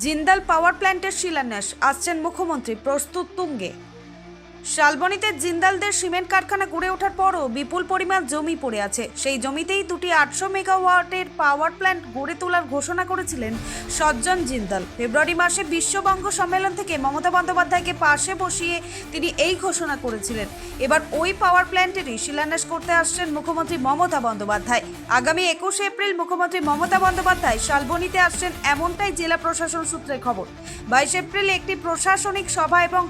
জিন্দাল পাওয়ার প্ল্যান্টের শিলান্যাস আসছেন মুখ্যমন্ত্রী প্রস্তুত তুঙ্গে। শালবনীতে জিন্দালদের সিমেন্ট কারখানা গড়ে ওঠার পরও বিপুল পরিমাণ জমি পড়ে আছে। সেই জমিতেই দুটি আটশো মেগাওয়াটের পাওয়ার প্ল্যান্ট গড়ে তোলার ঘোষণা করেছিলেন সজ্জন জিন্দাল। ফেব্রুয়ারি মাসে বিশ্ববঙ্গ সম্মেলন থেকে মমতা বন্দ্যোপাধ্যায়কে পাশে বসিয়ে তিনি এই ঘোষণা করেছিলেন। এবার ওই পাওয়ার প্ল্যান্টেরই শিলান্যাস করতে আসছেন মুখ্যমন্ত্রী মমতা বন্দ্যোপাধ্যায়। আগামী একুশে এপ্রিল মুখ্যমন্ত্রী মমতা বন্দ্যোপাধ্যায় শালবনীতে আসছেন এমনটাই জেলা প্রশাসন সূত্রে খবর। বাইশ এপ্রিল একটি প্রশাসনিক সভা এবং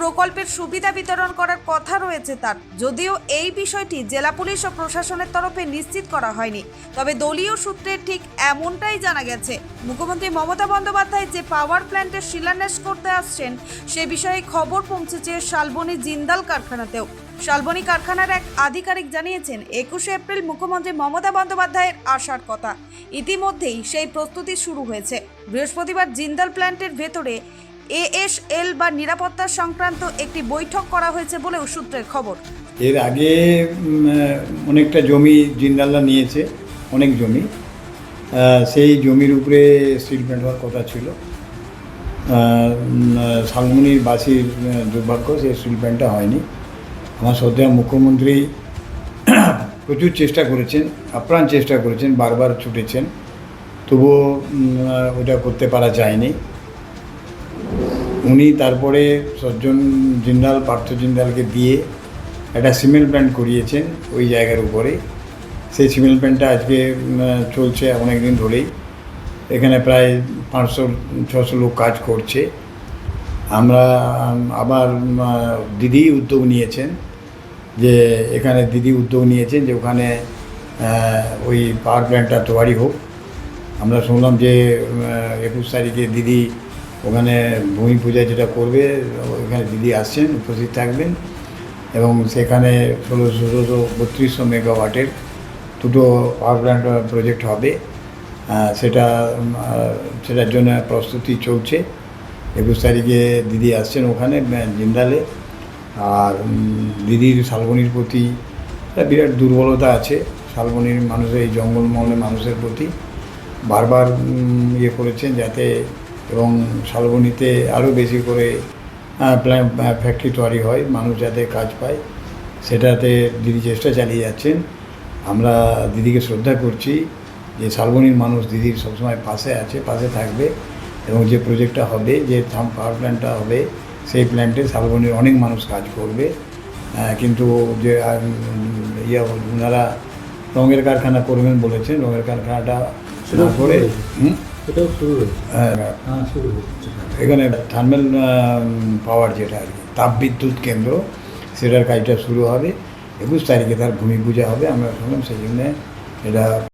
প্রকল্পের সুবিধা বিতরণ করার কথা রয়েছে তার। যদিও এই বিষয়টি জেলা পুলিশ ও প্রশাসনের তরফে নিশ্চিত করা হয়নি, তবে দলীয় সূত্রে ঠিক এমনটাই জানা গেছে। মুখ্যমন্ত্রী মমতা বন্দ্যোপাধ্যায় যে পাওয়ার প্ল্যান্টের শিলান্যাস করতে আসছেন, সে বিষয়ে খবর পৌঁছেছে শালবনী জিন্দাল কারখানাতেও। শালবনী কারখানার এক আধিকারিক জানিয়েছেন, একুশে এপ্রিল মুখ্যমন্ত্রী মমতা বন্দ্যোপাধ্যায়ের আসার কথা। ইতিমধ্যেই সেই প্রস্তুতি শুরু হয়েছে। বৃহস্পতিবার জিন্দাল প্ল্যান্টের ভেতরে এএসএল বা নিরাপত্তা সংক্রান্ত একটি বৈঠক করা হয়েছে বলেও সূত্রের খবর। এর আগে অনেকটা জমি জিন্দাল্লা নিয়েছে, অনেক জমি। সেই জমির উপরে স্টিল প্ল্যান্ট হওয়ার কথা ছিল। শালমনির বাসির দুর্ভাগ্য সেই স্টিল প্ল্যান্টটা হয়নি। আমার শ্রদ্ধেয় মুখ্যমন্ত্রী প্রচুর চেষ্টা করেছেন, আপ্রাণ চেষ্টা করেছেন, বারবার ছুটেছেন। তবুও ওটা করতে পারা যায়নি। উনি তারপরে সজ্জন জিন্দাল, পার্থ জিন্দালকে দিয়ে একটা সিমেন্ট প্ল্যান্ট করিয়েছেন ওই জায়গার উপরে। সেই সিমেন্ট প্ল্যান্টটা আজকে চলছে অনেক দিন ধরেই। এখানে প্রায় পাঁচশো, ছশো লোক কাজ করছে। আমরা আবার দিদি উদ্যোগ নিয়েছেন যে, এখানে দিদি উদ্যোগ নিয়েছেন যে, ওখানে ওই পাওয়ার প্ল্যান্টটা তৈরি হোক। আমরা শুনলাম যে একুশ তারিখে দিদি ওখানে ভূমি পূজা যেটা করবে, ওখানে দিদি আসছেন, উপস্থিত থাকবেন এবং সেখানে ষোলোশো ষোলোশো বত্রিশশো মেগাওয়াটের দুটো পাওয়ার প্ল্যান্ট প্রজেক্ট হবে। সেটা সেটার জন্য প্রস্তুতি চলছে। একুশ তারিখে দিদি আসছেন ওখানে জিন্দালে। আর দিদির শালবনির প্রতি বিরাট দুর্বলতা আছে। শালবনির মানুষের এই জঙ্গলমহলের মানুষের প্রতি বারবার ইয়ে করেছেন যাতে এবং শালবনিতে আরও বেশি করে ফ্যাক্টরি তৈরি হয় মানুষ যাতে কাজ পায়। সেটাতে দিদি চেষ্টা চালিয়ে যাচ্ছেন। আমরা দিদিকে শ্রদ্ধা করছি যে শালবনির মানুষ দিদির সবসময় পাশে আছে পাশে থাকবে এবং যে প্রজেক্টটা হবে যে থাম পাওয়ার প্ল্যান্টটা হবে সেই প্ল্যান্টে শালবনির অনেক মানুষ কাজ করবে। কিন্তু যে ইয়ে ওনারা রঙের কারখানা করবেন বলেছেন রঙের কারখানাটা করে হুম? এটাও শুরু হয়েছে। হ্যাঁ, হ্যাঁ শুরু হচ্ছে এখানে থার্মাল পাওয়ার যেটা আর কি তাপবিদ্যুৎ কেন্দ্র সেটার কাজটা শুরু হবে একুশ তারিখে তার ভূমি পূজা হবে আমরা শুনলাম সেই জন্যে এটা